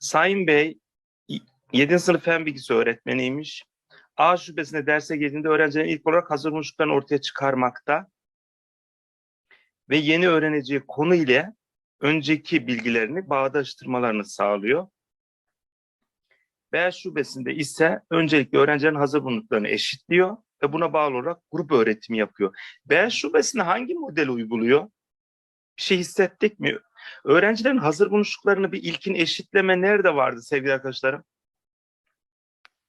Sayın Bey 7. sınıf fen bilgisi öğretmeniymiş. A şubesinde derse girdiğinde öğrencilerin ilk olarak hazır buluştuklarını ortaya çıkarmakta ve yeni öğreneceği konu ile önceki bilgilerini bağdaştırmalarını sağlıyor. B şubesinde ise öncelikle öğrencilerin hazır bulunduklarını eşitliyor ve buna bağlı olarak grup öğretimi yapıyor. B şubesinde hangi model uyguluyor? Bir şey hissettik mi? Öğrencilerin hazır buluştuklarını bir ilkin eşitleme nerede vardı sevgili arkadaşlarım?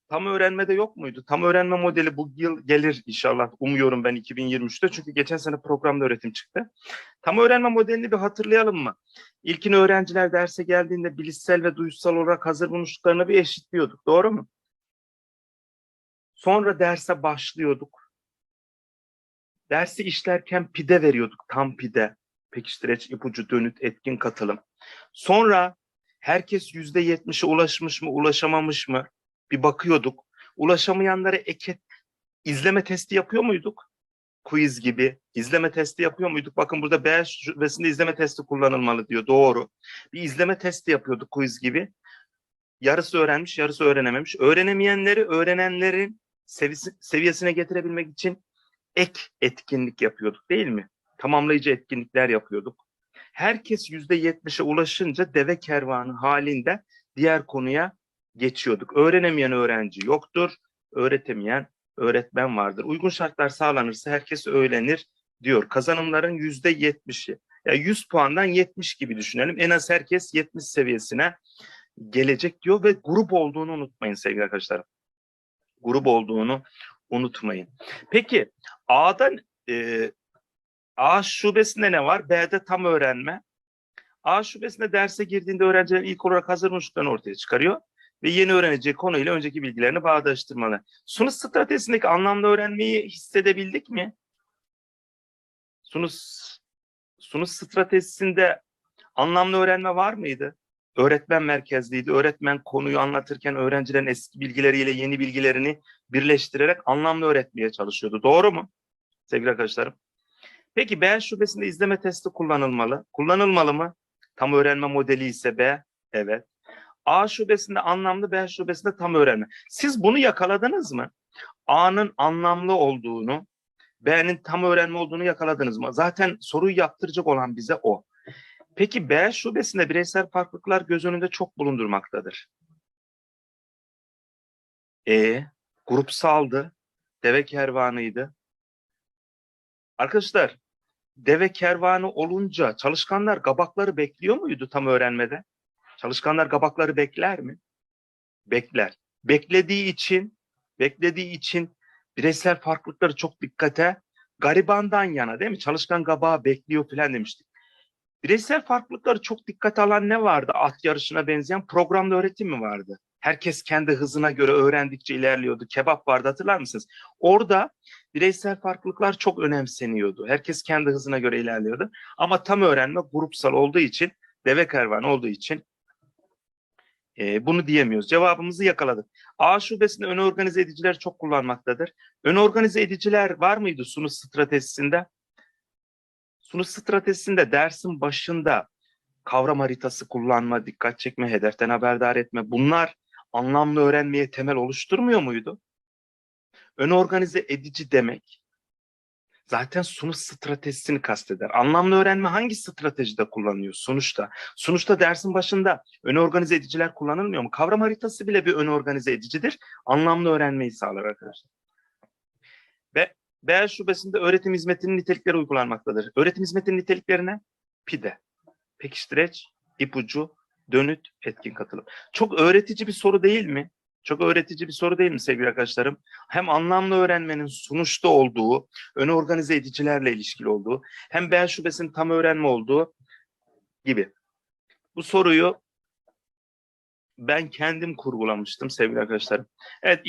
Tam öğrenmede yok muydu? Tam öğrenme modeli bu yıl gelir inşallah. Umuyorum ben 2023'te. Çünkü geçen sene programda öğretim çıktı. Tam öğrenme modelini bir hatırlayalım mı? İlkin öğrenciler derse geldiğinde bilişsel ve duysal olarak hazır buluştuklarını bir eşitliyorduk. Doğru mu? Sonra derse başlıyorduk. Dersi işlerken pide veriyorduk. Tam pide. Pekiştireç, ipucu, dönüt, etkin katılım. Sonra herkes yüzde yetmişe ulaşmış mı, ulaşamamış mı? Bir bakıyorduk. Ulaşamayanlara eket, izleme testi yapıyor muyduk? Quiz gibi izleme testi yapıyor muyduk? Bakın burada B şubesinde izleme testi kullanılmalı diyor. Doğru. Bir izleme testi yapıyorduk quiz gibi. Yarısı öğrenmiş, yarısı öğrenememiş. Öğrenemeyenleri öğrenenlerin seviyesi, seviyesine getirebilmek için ek etkinlik yapıyorduk değil mi? Tamamlayıcı etkinlikler yapıyorduk. Herkes yüzde yetmişe ulaşınca deve kervanı halinde diğer konuya geçiyorduk. Öğrenemeyen öğrenci yoktur, öğretemeyen öğretmen vardır. Uygun şartlar sağlanırsa herkes öğrenir diyor. Kazanımların yüzde yetmişi. Yani 100 puandan 70 gibi düşünelim. En az herkes 70 seviyesine gelecek diyor ve grup olduğunu unutmayın sevgili arkadaşlar. Grup olduğunu unutmayın. Peki A'dan e, A şubesinde ne var? B'de tam öğrenme. A şubesinde derse girdiğinde öğrenciler ilk olarak hazır buluştuklarını ortaya çıkarıyor ve yeni öğreneceği konuyla önceki bilgilerini bağdaştırmalı. Sunus stratejisindeki anlamlı öğrenmeyi hissedebildik mi? Sunus sunus stratejisinde anlamlı öğrenme var mıydı? Öğretmen merkezliydi. Öğretmen konuyu anlatırken öğrencilerin eski bilgileriyle yeni bilgilerini birleştirerek anlamlı öğretmeye çalışıyordu. Doğru mu? Sevgili arkadaşlarım. Peki B şubesinde izleme testi kullanılmalı. Kullanılmalı mı? Tam öğrenme modeli ise B. Evet. A şubesinde anlamlı, B şubesinde tam öğrenme. Siz bunu yakaladınız mı? A'nın anlamlı olduğunu, B'nin tam öğrenme olduğunu yakaladınız mı? Zaten soruyu yaptıracak olan bize o. Peki B şubesinde bireysel farklılıklar göz önünde çok bulundurmaktadır. E, grupsaldı, deve kervanıydı. Arkadaşlar, deve kervanı olunca çalışkanlar gabakları bekliyor muydu tam öğrenmede? Çalışkanlar gabakları bekler mi? Bekler. Beklediği için, beklediği için bireysel farklılıkları çok dikkate garibandan yana değil mi? Çalışkan gabağı bekliyor falan demiştik. Bireysel farklılıkları çok dikkate alan ne vardı? At yarışına benzeyen programlı öğretim mi vardı? Herkes kendi hızına göre öğrendikçe ilerliyordu. Kebap vardı hatırlar mısınız? Orada bireysel farklılıklar çok önemseniyordu. Herkes kendi hızına göre ilerliyordu. Ama tam öğrenme grupsal olduğu için, deve kervanı olduğu için e, bunu diyemiyoruz. Cevabımızı yakaladık. A şubesinde ön organize ediciler çok kullanmaktadır. Ön organize ediciler var mıydı sunus stratejisinde? Sunus stratejisinde dersin başında kavram haritası kullanma, dikkat çekme, hedeften haberdar etme bunlar anlamlı öğrenmeye temel oluşturmuyor muydu? Ön organize edici demek zaten sunus stratejisini kasteder. Anlamlı öğrenme hangi stratejide kullanıyor sonuçta? Sonuçta dersin başında ön organize ediciler kullanılmıyor mu? Kavram haritası bile bir ön organize edicidir. Anlamlı öğrenmeyi sağlar arkadaşlar. Ve B şubesinde öğretim hizmetinin nitelikleri uygulanmaktadır. Öğretim hizmetinin niteliklerine pide, pekiştireç, ipucu, dönüt, etkin katılım. Çok öğretici bir soru değil mi? Çok öğretici bir soru değil mi sevgili arkadaşlarım? Hem anlamlı öğrenmenin sonuçta olduğu, ön organize edicilerle ilişkili olduğu, hem B şubesinin tam öğrenme olduğu gibi. Bu soruyu ben kendim kurgulamıştım sevgili arkadaşlarım. Evet